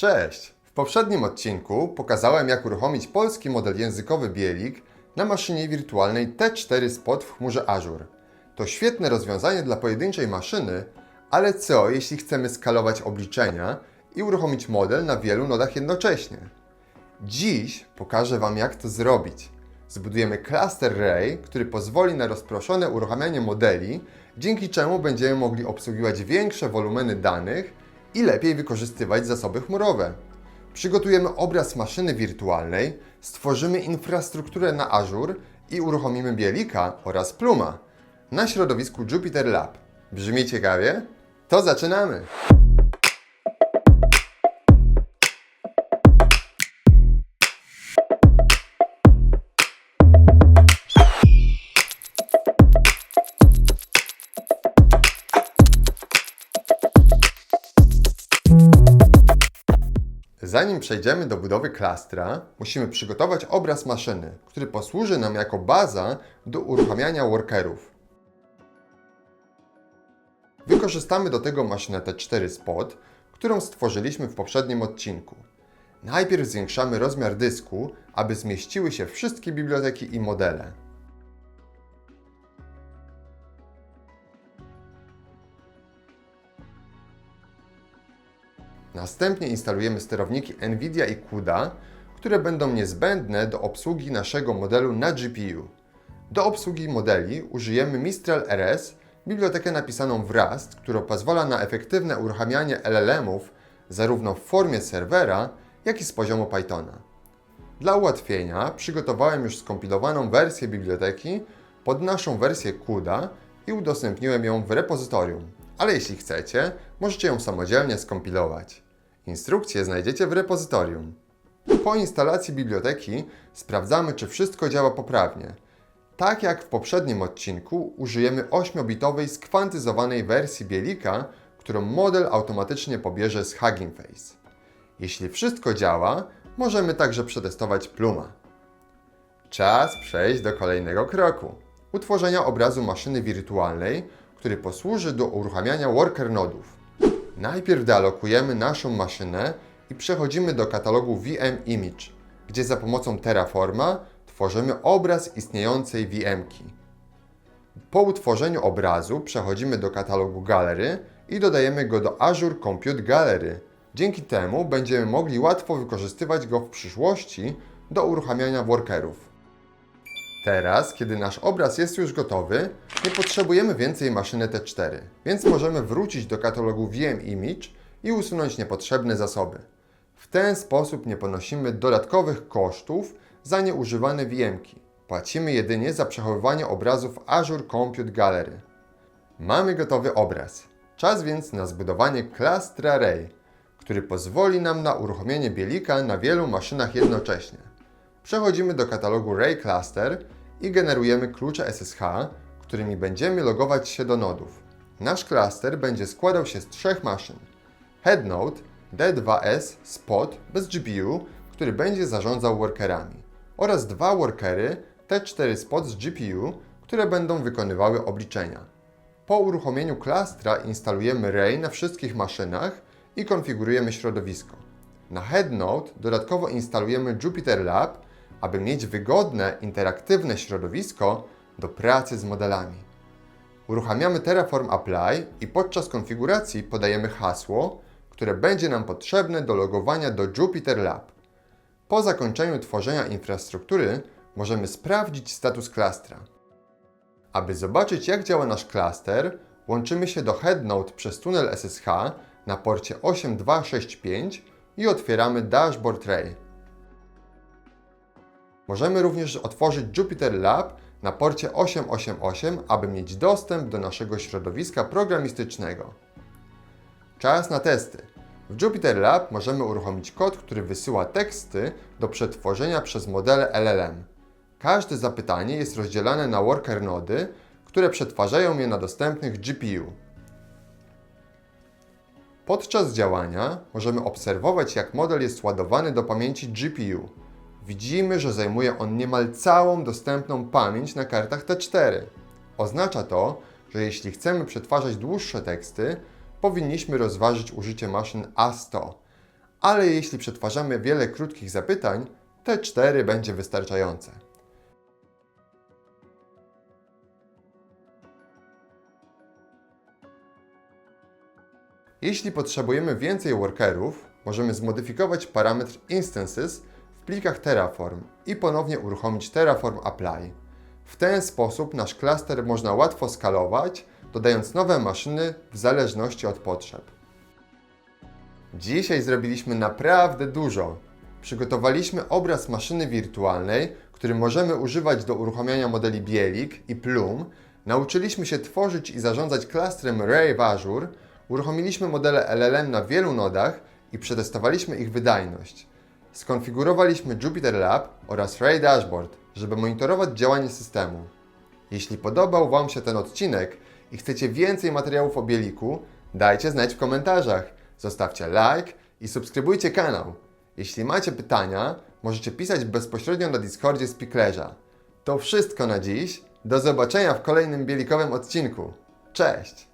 Cześć! W poprzednim odcinku pokazałem, jak uruchomić polski model językowy Bielik na maszynie wirtualnej T4 Spot w chmurze Azure. To świetne rozwiązanie dla pojedynczej maszyny, ale co jeśli chcemy skalować obliczenia i uruchomić model na wielu nodach jednocześnie? Dziś pokażę Wam, jak to zrobić. Zbudujemy cluster Ray, który pozwoli na rozproszone uruchamianie modeli, dzięki czemu będziemy mogli obsługiwać większe wolumeny danych i lepiej wykorzystywać zasoby chmurowe. Przygotujemy obraz maszyny wirtualnej, stworzymy infrastrukturę na Azure i uruchomimy Bielika oraz Pluma na środowisku Jupyter Lab. Brzmi ciekawie? To zaczynamy! Zanim przejdziemy do budowy klastra, musimy przygotować obraz maszyny, który posłuży nam jako baza do uruchamiania workerów. Wykorzystamy do tego maszynę T4 Spot, którą stworzyliśmy w poprzednim odcinku. Najpierw zwiększamy rozmiar dysku, aby zmieściły się wszystkie biblioteki i modele. Następnie instalujemy sterowniki NVIDIA i CUDA, które będą niezbędne do obsługi naszego modelu na GPU. Do obsługi modeli użyjemy Mistral RS, bibliotekę napisaną w Rust, która pozwala na efektywne uruchamianie LLM-ów zarówno w formie serwera, jak i z poziomu Pythona. Dla ułatwienia przygotowałem już skompilowaną wersję biblioteki pod naszą wersję CUDA i udostępniłem ją w repozytorium, ale jeśli chcecie, możecie ją samodzielnie skompilować. Instrukcje znajdziecie w repozytorium. Po instalacji biblioteki sprawdzamy, czy wszystko działa poprawnie. Tak jak w poprzednim odcinku, użyjemy 8-bitowej skwantyzowanej wersji Bielika, którą model automatycznie pobierze z Hugging Face. Jeśli wszystko działa, możemy także przetestować Pluma. Czas przejść do kolejnego kroku. Utworzenia obrazu maszyny wirtualnej, który posłuży do uruchamiania worker nodów. Najpierw dealokujemy naszą maszynę i przechodzimy do katalogu VM Image, gdzie za pomocą Terraforma tworzymy obraz istniejącej VM-ki. Po utworzeniu obrazu przechodzimy do katalogu Gallery i dodajemy go do Azure Compute Gallery. Dzięki temu będziemy mogli łatwo wykorzystywać go w przyszłości do uruchamiania workerów. Teraz, kiedy nasz obraz jest już gotowy, nie potrzebujemy więcej maszyny T4, więc możemy wrócić do katalogu VM Image i usunąć niepotrzebne zasoby. W ten sposób nie ponosimy dodatkowych kosztów za nieużywane VM-ki. Płacimy jedynie za przechowywanie obrazów Azure Compute Gallery. Mamy gotowy obraz. Czas więc na zbudowanie klastra Ray, który pozwoli nam na uruchomienie bielika na wielu maszynach jednocześnie. Przechodzimy do katalogu Ray Cluster i generujemy klucze SSH, którymi będziemy logować się do nodów. Nasz klaster będzie składał się z trzech maszyn. Headnode, D2S Spot bez GPU, który będzie zarządzał workerami oraz dwa workery T4 Spot z GPU, które będą wykonywały obliczenia. Po uruchomieniu klastra instalujemy Ray na wszystkich maszynach i konfigurujemy środowisko. Na Headnode dodatkowo instalujemy Jupyter Lab, aby mieć wygodne, interaktywne środowisko do pracy z modelami. Uruchamiamy Terraform Apply i podczas konfiguracji podajemy hasło, które będzie nam potrzebne do logowania do Jupyter Lab. Po zakończeniu tworzenia infrastruktury możemy sprawdzić status klastra. Aby zobaczyć jak działa nasz klaster, łączymy się do Headnode przez tunel SSH na porcie 8265 i otwieramy Dashboard Ray. Możemy również otworzyć Jupyter Lab na porcie 888, aby mieć dostęp do naszego środowiska programistycznego. Czas na testy. W Jupyter Lab możemy uruchomić kod, który wysyła teksty do przetworzenia przez modele LLM. Każde zapytanie jest rozdzielane na worker nody, które przetwarzają je na dostępnych GPU. Podczas działania możemy obserwować, jak model jest ładowany do pamięci GPU. Widzimy, że zajmuje on niemal całą dostępną pamięć na kartach T4. Oznacza to, że jeśli chcemy przetwarzać dłuższe teksty, powinniśmy rozważyć użycie maszyn A100, ale jeśli przetwarzamy wiele krótkich zapytań, te 4 będzie wystarczające. Jeśli potrzebujemy więcej workerów, możemy zmodyfikować parametr instances plikach Terraform i ponownie uruchomić Terraform Apply. W ten sposób nasz klaster można łatwo skalować, dodając nowe maszyny w zależności od potrzeb. Dzisiaj zrobiliśmy naprawdę dużo. Przygotowaliśmy obraz maszyny wirtualnej, który możemy używać do uruchamiania modeli Bielik i Plum. Nauczyliśmy się tworzyć i zarządzać klastrem Ray w Azure. Uruchomiliśmy modele LLM na wielu nodach i przetestowaliśmy ich wydajność. Skonfigurowaliśmy Jupyter Lab oraz Ray Dashboard, żeby monitorować działanie systemu. Jeśli podobał Wam się ten odcinek i chcecie więcej materiałów o Bieliku, dajcie znać w komentarzach, zostawcie like i subskrybujcie kanał. Jeśli macie pytania, możecie pisać bezpośrednio na Discordzie Spicklerza. To wszystko na dziś. Do zobaczenia w kolejnym Bielikowym odcinku. Cześć!